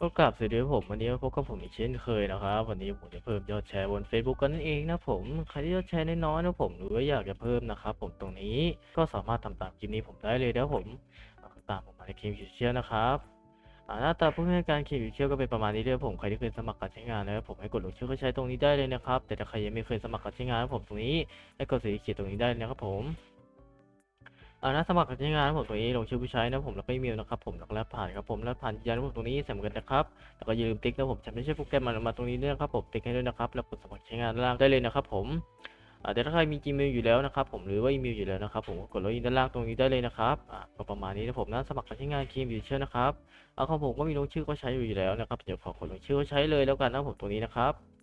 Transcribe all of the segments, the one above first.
ก็กลับสวัสดีผมวันนี้มาพบกับผมอีกเช่นเคยนะครับวันนี้ผมจะเพิ่มยอดแชร์บน Facebook กันนั่นเองนะผมใครที่ยอดแชร์น้อยๆนะผมหรือว่าอยากจะเพิ่มนะครับผมตรงนี้ก็สามารถทำตามคลิปนี้ผมได้เลยนะผมตามผมมาในคลิปวิเชียนะครับหน้าตาผู้ให้การคลิปวิเชียก็เป็นประมาณนี้ด้วยผมใครที่เคยสมัครการใช้งานนะครับผมให้กดลงชื่อก็ใช้ตรงนี้ได้เลยนะครับแต่ถ้าใครยังไม่เคยสมัครการใช้งานผมตรงนี้ให้กดสีเขียวตรงนี้ได้เลยนะครับผม อ่าน้าสมัครการใช้งานผมตรงนี้ลงชื่อผู้ใช้นะผมแล้วก็อีเมลนะครับผมแล้วก็รหัสผ่านครับผมรหัสผ่านยันผมตรงนี้สำคัญนะครับแล้วก็อย่าลืมติ๊กนะผมจะไม่ใช่โปรแกรมมามาตรงนี้ด้วยนะครับผมติ๊กให้ด้วยนะครับแล้วกดสมัครใช้งานล่างได้เลยนะครับผมอ่าแต่ถ้าใครมี Gmail อยู่แล้วนะครับผมหรือว่าอีเมลอยู่แล้วนะครับผมก็กดล็อกอินด้านล่างตรงนี้ได้เลยนะครับอ่าก็ประมาณนี้นะผมน้าสมัครการใช้งานคีมยูเชอร์นะครับเอาของผมก็มีลงชื่อก็ใช้อยู่แล้วนะครับเดี๋ยวขอกดลงชื่อก็ใช้เลยแล้วกันนะผมตรงนี้นะครับ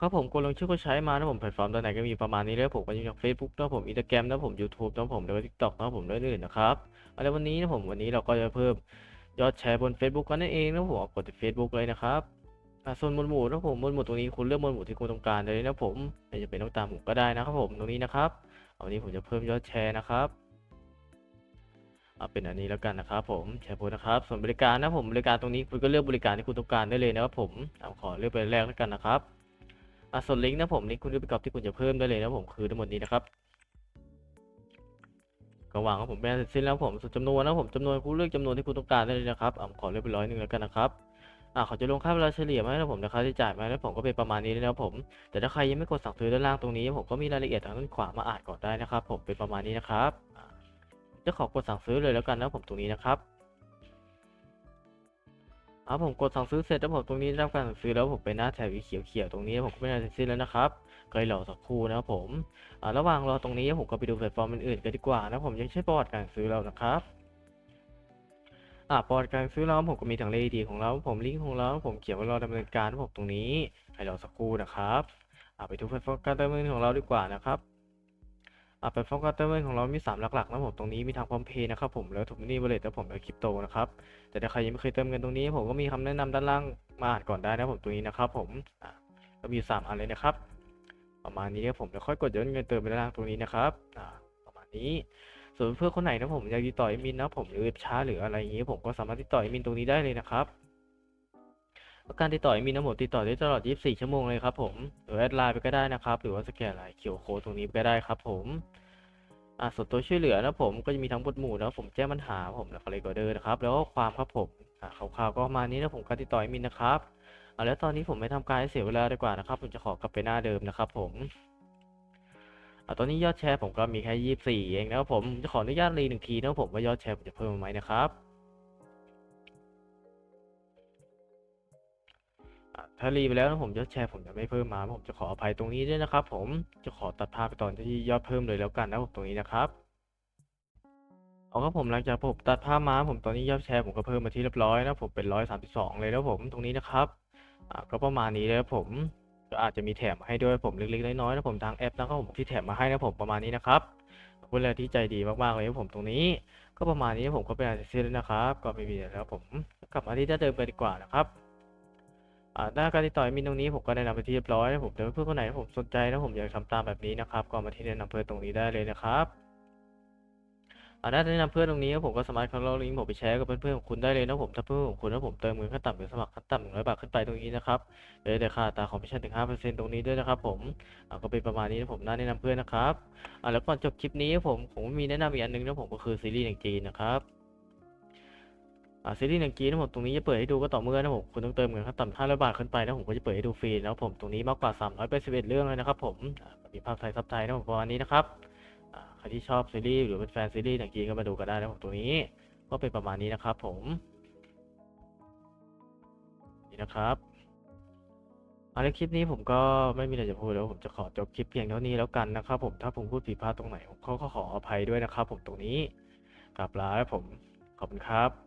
ครับผมกดลงชื่อก็ใช้มานะผมแพลตฟอร์มตัวไหนก็มีประมาณนี้เลยผมก็มีทั้ง Facebook นะผม Instagram นะผม YouTube นะผมแล้วก็ TikTok นะผมและอื่นๆนะครับเอาแล้ววันนี้นะผมวันนี้เราก็จะเพิ่มยอดแชร์บน Facebook กันนั่นเองนะผมกดที่ Facebook เลยนะครับส่วนหมวดหมู่นะผมหมวดหมู่ตรงนี้คุณเลือกหมวดหมู่ที่คุณต้องการเลยนะผมไม่จะเป็นต้องตามผมก็ได้นะครับผมตรงนี้นะครับวันนี้ผมจะเพิ่มยอดแชร์นะครับเอาเป็นอันนี้แล้วกันนะครับผมแชร์โพสนะครับ ส่วนบริการนะผมบริการตรงนี้คุณก็เลือกบริการที่คุณต้องการได้เลยนะครับผมเอาขอเลือกไปแรกแล้วกันนะครับ อะส่วนลิงก์นะผมลิงก์คุณเลือกไปกรอบที่คุณจะเพิ่มได้เลยนะผมคือทั้งหมดนี้นะครับก็วางครับผมเป็นเสร็จสิ้นแล้วผมส่วนจำนวนนะผมจำนวนคุณเลือกจำนวนที่คุณต้องการได้เลยนะครับอะขอเลือกไปร้อยหนึ่งแล้วกันนะครับอะขาจะลงค่าเวลาเฉลี่ยมาให้นะผมแต่ค่าใช้จ่ายมาแล้วผมก็เป็นประมาณนี้นะครับผม แต่ถ้าใครยังไม่กดสั่งซื้อด้านล่างตรงนี้ ผมก็มีรายละเอียดทางด้านขวามาอ่านก่อนได้นะครับ ผมเป็นประมาณนี้นะครับจะขอกดสั่งซื้อเลยแล้วกันนะผมตรงนี้นะครับ อ่าผมกดสั่งซื้อเสร็จแล้วผมตรงนี้ได้รับการสั่งซื้อแล้วผมไปหน้าแถบสีเขียวๆตรงนี้ผมก็ไม่ได้สร็จสิ้นแล้วนะครับก็ให้รอสักครู่นะครับผมอ่าระหว่างรอตรงนี้ผมก็ไปดูแพลตฟอร์มอื่นๆกันดีกว่านะผมยังใช้ประวัติการซื้อเรานะครับอ่าประวัติการซื้อเราผมก็มีทั้งเลขดีของเราผมลิงก์ของเราผมเขียนไว้รอดำเนินการผมตรงนี้ให้รอสักครู่นะครับอ่าไปดูแพลตฟอร์มการเติมเงินของเราดีกว่านะครับ อ่าแพลตฟอร์มการเติมเงินของเรามีสามหลักๆนะผมตรงนี้มีทางพร้อมเพย์นะครับผมแล้วถูกนี่บริเลตแล้วผมแล้วคริปโตนะครับแต่ถ้าใครยังไม่เคยเติมเงินตรงนี้ผมก็มีคำแนะนำด้านล่างมาอ่านก่อนได้นะผมตรงนี้นะครับผมอะก็มีสามอันเลยนะครับ ประมาณนี้ครับผมแล้วค่อยกดย้อนเงินเติมไปด้านล่างตรงนี้นะครับอ่าประมาณนี้ส่วนเพื่อนคนไหนนะผมอยากติดต่อแอมินนะผมหรือช้าหรืออะไรอย่างนี้ผมก็สามารถติดต่อแอมินตรงนี้ได้เลยนะครับ การติดต่อมินนะผมติดต่อได้ตลอด 24 ชั่วโมงเลยครับผมหรือแอดไลน์ไปก็ได้นะครับ หรือว่าสแกนไลน์เขียวโค้ดตรงนี้ก็ได้ครับผมอ่าส่วนตัวช่วยเหลือนะผมก็จะมีทั้งบทหมู่นะผมแจ้งปัญหาผมแล้วก็เลยก็เดอร์นะครับแล้วก็ความครับผมอ่าคร่าวๆก็ประมาณนี้นะผมการติดต่อแอมินนะครับอ่าแล้วตอนนี้ผมไม่ทำการให้เสียเวลาดีกว่านะครับ ผมจะขอกลับไปหน้าเดิมนะครับ ผมอ่าตอนนี้ยอดแชร์ผมก็มีแค่ยี่สิบสี่เองนะครับผมจะขออนุญาตรีหนึ่งทีนะผมว่ายอดแชร์ผมจะเพิ่มไหมนะครับ ถ้ารีไปแล้วนะผมยอดแชร์ผมจะไม่เพิ่มมา ผมจะขออภัยตรงนี้ด้วยนะครับ ผมจะขอตัดภาพไปตอนที่ยอดเพิ่มเลยแล้วกันนะผมตรงนี้นะครับเอาครับผมหลังจากผมตัดภาพมาผมตอนนี้ยอดแชร์ผมก็เพิ่มมาที่เรียบร้อยนะผมเป็นร้อยสามสิบสองเลยแล้วผมตรงนี้นะครับอ่าก็ประมาณนี้เลยครับผมก็อาจจะมีแถมให้ด้วยผมเล็กๆน้อยๆนะผมทางแอปนะครับผมที่แถมมาให้นะผมประมาณนี้นะครับขอบคุณเลยที่ใจดีมากๆเลยผมตรงนี้ ก็ประมาณนี้ผมก็เป็นอาเซียนแล้วนะครับ ก็ไม่มีแล้วผมกลับมาที่ด้าเดิมกันดีกว่านะครับ อ่าด้าการติดต่อมินตรงนี้ผมก็แนะนำไปที่เรียบร้อยนะผมแต่เพื่อนคนไหนที่ผมสนใจนะผมอยากทำตามแบบนี้นะครับก็มาที่แนะนำเพื่อนตรงนี้ได้เลยนะครับอ่าถ้าแนะนำเพื่อนตรงนี้ผมก็สามารถเข้าลิงก์ผมไปแชร์กับเพื่อนๆของคุณได้เลยนะผมถ้าเพื่อนของคุณถ้าผมเติมเงินขั้นต่ำหรือสมัครขั้นต่ำหนึ่งร้อยบาทขึ้นไปตรงนี้นะครับเดี๋ยวค่าตาคอมมิชชั่นถึงห้าเปอร์เซ็นต์ตรงนี้ด้วยนะครับผมอ่าก็เป็นประมาณนี้นะผมน่าแนะนำเพื่อนนะครับอ่าแล้วก่อนจบคลิปนี้ผมผมมีแนะนำอีกอันหนึงนะผมก็คือซีรีส์หนังจีนนะครับ อ่าซีรีส์หนังจีนะผมตรงนี้จะเปิดให้ดูก็ต่อเมื่อนะผมคุณต้องเติมเงินขั้นต่ำห้าร้อยบาทขึ้นไปนะผมก็จะเปิดให้ดูฟรีนะครับผมตรงนี้มากกว่าสามร้อยแปดสิบเอ็ดเรื่องเลยนะครับผมมีภาพไทยซับไทยนะผมประมาณนี้นะครับใครที่ชอบซีรีส์หรือเป็นแฟนซีรีส์หนังจีนก็มาดูกันได้นะผมตรงนี้ก็เป็นประมาณนี้นะครับผมนี่นะครับเอาละคลิปนี้ผมก็ไม่มีอะไรจะพูดแล้วผมจะขอจบคลิปเพียงเท่านี้แล้วกันนะครับผมถ้าผมพูดผิดพลาดตรงไหนผมก็ขออภัยด้วยนะครับผมตรงนี้กลับลาแล้วผมขอบคุณครับ